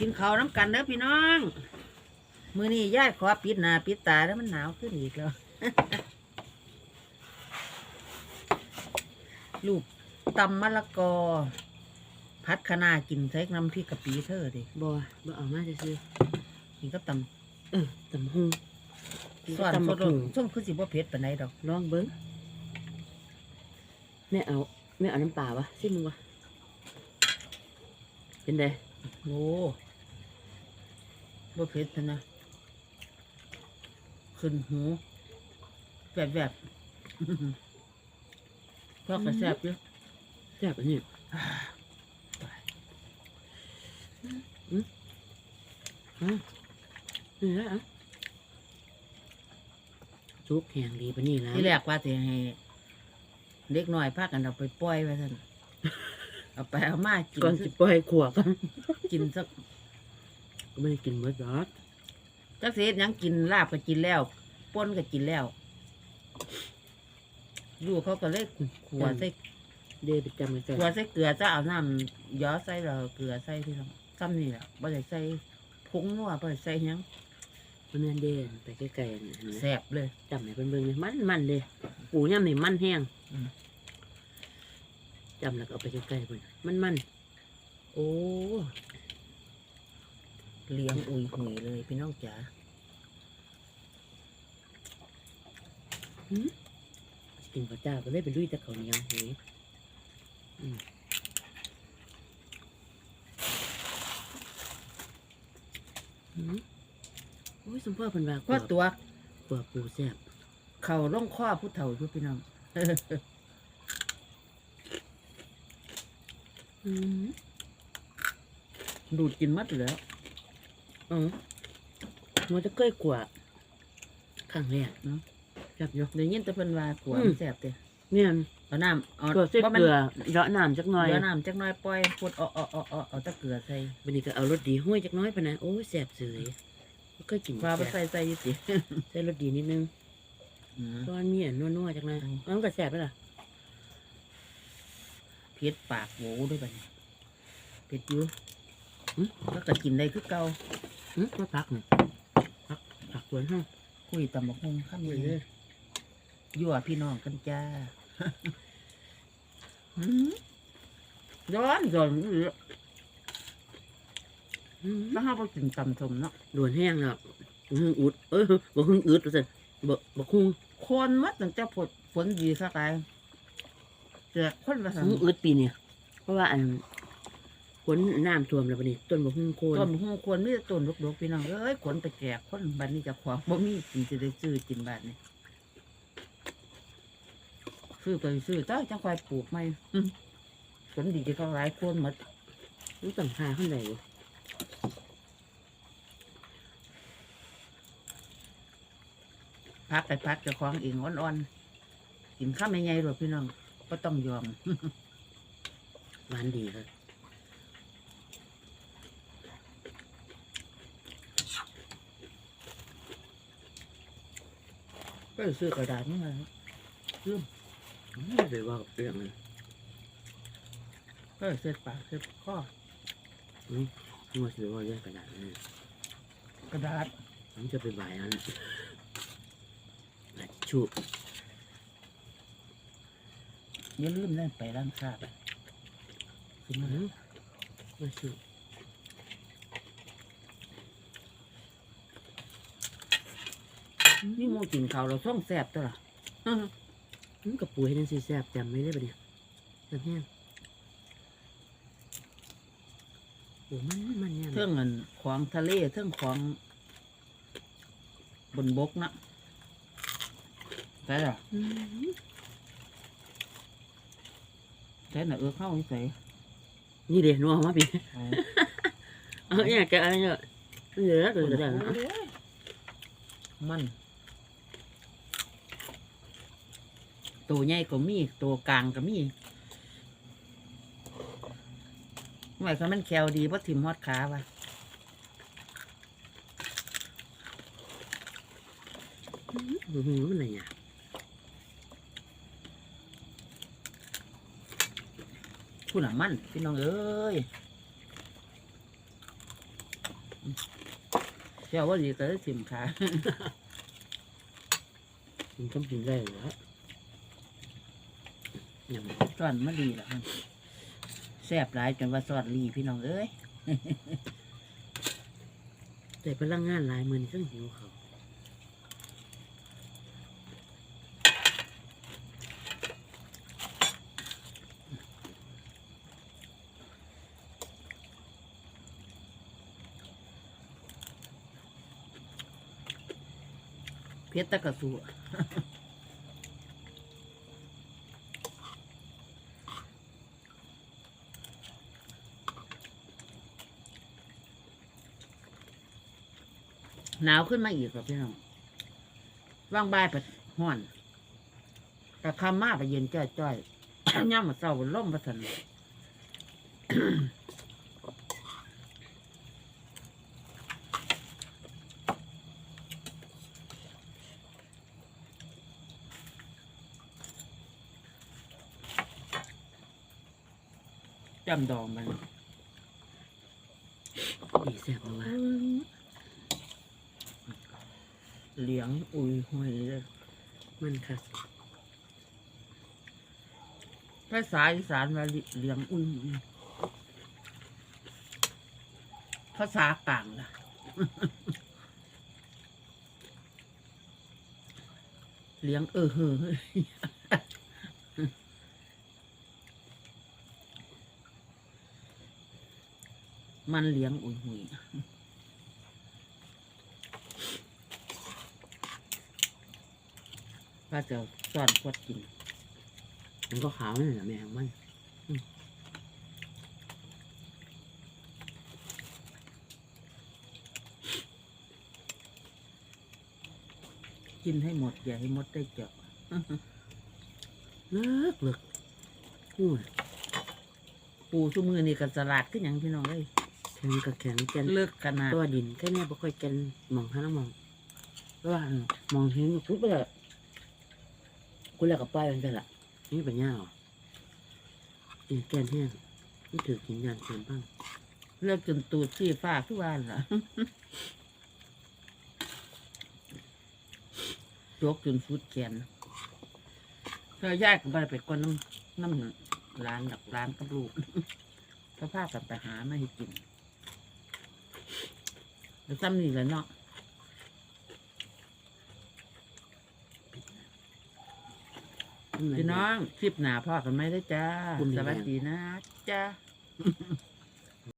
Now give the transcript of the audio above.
กินข้าวน้ำกันเด้อพี่น้อง มือนี้ย่ายขอปิดหน้าปิดตาแล้วมันหนาวขึ้นอีกแล้ว ลูกตำมะละกอ พัดคะน้ากินใส่น้ำพริกกะปิเธอดิบ่บ่เอามาซื่อกินกับตๆเออตำหุงำส่วนตำสบัดกหุงส้มคือสิบ่เผ็ดปานใดดอกลองเบิ่งแม่เอาแม่เอาน้ำปลาวะซิมึงวะเป็นไดโอ้ บ่เผ็ดปานนะขึ้นหูแบบแบบๆก็กระแซบอยู่แซ่บอันนี้อืมอืมนี่ละอะซุปแห้งดีปะนี่นะที่แรกว่าจะให้เด็กน้อยพากันเอาไปปล่อยไว้ท่านเอาไปเอามากินก่อนสิปล่อยขวกันกินสัก ก็ไม่ได้กินเมื่อดอกจักเสียหยังกินลาบก็กินแล้วป้นก็กินแล้วลูกเขาก็เลยขัวใส่เดไปจำกันขัวใส่เกลือจะเอาน้ำย้อใส่เราเกลือใส่ที่ทำซ้ำนี่แหละบ่ได้ใส่ผงนัวบ่ได้ใส่หยังมันนั่นเด้ไปใกล้ๆนี่เห็นไหมแซ่บเลยจำให้เพิ่นเบิ่งเลยมันมันเลยปูย่ำนี่มันแห้งอืมจำแล้วก็เอาไปใกล้ๆเพิ่นมันมันโอ้ เลี้ยงอุยหุยเลยพี่น้องจ๋ากินข้าวเจ้าก็เลยไปลุยแต่ข้าวเหนียวเฮ้ยอืมอืมโอ้ยสมพ่อเพิ่นว่าก็ตัวกว่าปูแซ่บเข่าล่องข้อผู้เฒ่าอยู่พี่น้องอืมดูดกินหมัดแล้ว อ๋อมันจะเก้ยกว่าครั้งแรกเนาะจับยกได้ยินแต่เพิ่นว่ากลัวอืมมันแสบเด้เนี่ยเอาน้ำเอาตัวเส้นว่ามัเกลือเลาะน้ำจักหน่อยเดี๋ยวน้ำจักหน้อยปล่อยพูดเอาเอาเอาเอาเอาแตะเกลือใส่วันนี้ก็เอารสดีห้วยจักหน้อยไปนะโอ้ยแซ่บเสยบ่เคยกินว่าไปแซ่บใส่ใส่อยี่สิใส่รสดีนิดนึงอืมเพราะมันมีอันนัวๆจักหน่อยอืมเอามันก็แซ่บไปล่ะเผ็ดปากโหด้วยบัดนี้เผ็ดอยู่หึแล้วก็กินได้คือเก่า อืมมาพักหน่อยพักพักสวนห้องคุยตำบักหุ่งข้ามเลยยั่วพี่น้องกันจ้าร้อนร้อนอืมแล้วเราไปกินตำสมเนาะด่วนแห้งแล้วบ่ฮึ่งอุด เออบ่ฮึ่งอืดว่าซั่นบ่บ่คุ้งคนมัดตั้งแต่ฝนฝนดีสักไงแจกคนละสันฮึ่งอืดปีเนี่ยเพราะว่าอัน นน้ำท่วมแล้วบัดนี้ต้นบ่ฮึ่งโคนต้นหูควรมีแต่ต้นดกๆพี่น้องเอ้ยขนไปแจกคนบัดนี้เจะขวางบ่มีกินจะได้ซื้อกินบัดนี้ซื้อไปซื้อเจ้าจังควายปลูกไหมอืมผลดีจะก็หลายคนหมดรู้ตังหาข้างใดอยู่พักไปพักเจะคล้าของเองอ่อนๆกินข้าวไม่ไงหรอกพี่น้องก็ต้องยอม หวานดีครับ ก็ซื้อกระดาษนี่มาไม่ได้ว่ากับเรื่องนั้นก็เส็ดปากเส็ดข้อมันสิว่าเรื่องกระดาษนี่กระดาษผมจะไปบ่ายอันอาจชุอย่าลืมนั่นไปร้านค้าไปขึ้นมาอืมมาชุ นี่หมูกินข้าวเราช่องแสบตัวละมันกับปุ๋ยนั่นสิแซ่บจำไม่ได้ปะเนี่ยจำแห้งโอ้มันมันเนี่ยเท่งเงินของทะเลเท่งของ บนบกนะใช่หรออืมใช่หน่ะเออเข้าใส่ นี่เดี๋ยวนัวมาพี่เอาเนี่ยแกอะไรเนี่ยเหลือตัวเดียวนะมัน ตัวใหญ่ก็มีตัวกลางก็มีหมายความมันแควดีเพราะถิ่มฮอดขาว่ะอือหืมันอะไรเนี่ยผู้หนามันพี่น้องเอ้ยเจ้าว่าดีก็ได้สิมขา มันก็กินได้เหรอ ซ่อนมาดีละมันแซ่บหลายจนว่าซอดลีพี่น้องเอ้ยแต่พลังงานหลายมือนี่ต้องหิวเขาเพชรตะกะสู หนาวขึ้นมาอีกครับพี่น้องว่างบ่ายไปห้อนแต่คำมาไปเย็นจ้อยจ้อยย่ำมาเศร้าล่มประสันจำดองมันดีแซ่บมากว่า เหลียงอุยห้อยเลยมันค่ะภาษาอีสานว่าเหลียงอุยอุยภาษากลางล่ะเลี้ยงเออเฮอมันเลี้ยงอุยหุย ว่าจะสอนพวดกิน มันก็ขาวนี่นแหละแม่ของมันกินให้หมด อย่าให้หมดได้เจาะเลิกเลิกอู้ยปูสุมือนี่กันสลัดขึ้นอหย่างพี่น้องเลยแข็งกับแข็งแกนเลิกขนาด ตัวดินแค่นี้บ่ค่อยแกนมองข้างมองว่าอันมองเห็นกูไปเลย กูแล้วกับป้ายมันได้ละนี่เป็นย่าเหรออีแกนแห้งนี่ถือกินยานเต็มบ้างเลิกจนตูดที่ฟ้าทุกวันล่ะยกจนฟุดแขนเธอแยกกันไปไปก่อนน้ำน้ำร้านดักร้านกับลูกเขาพากันไปหามาให้กินแล้วซ้ำนี่แหละเนาะ พี่น้องคลิปหนาพ่อกันไหมได้อจ้าสวัสดีนะจ้า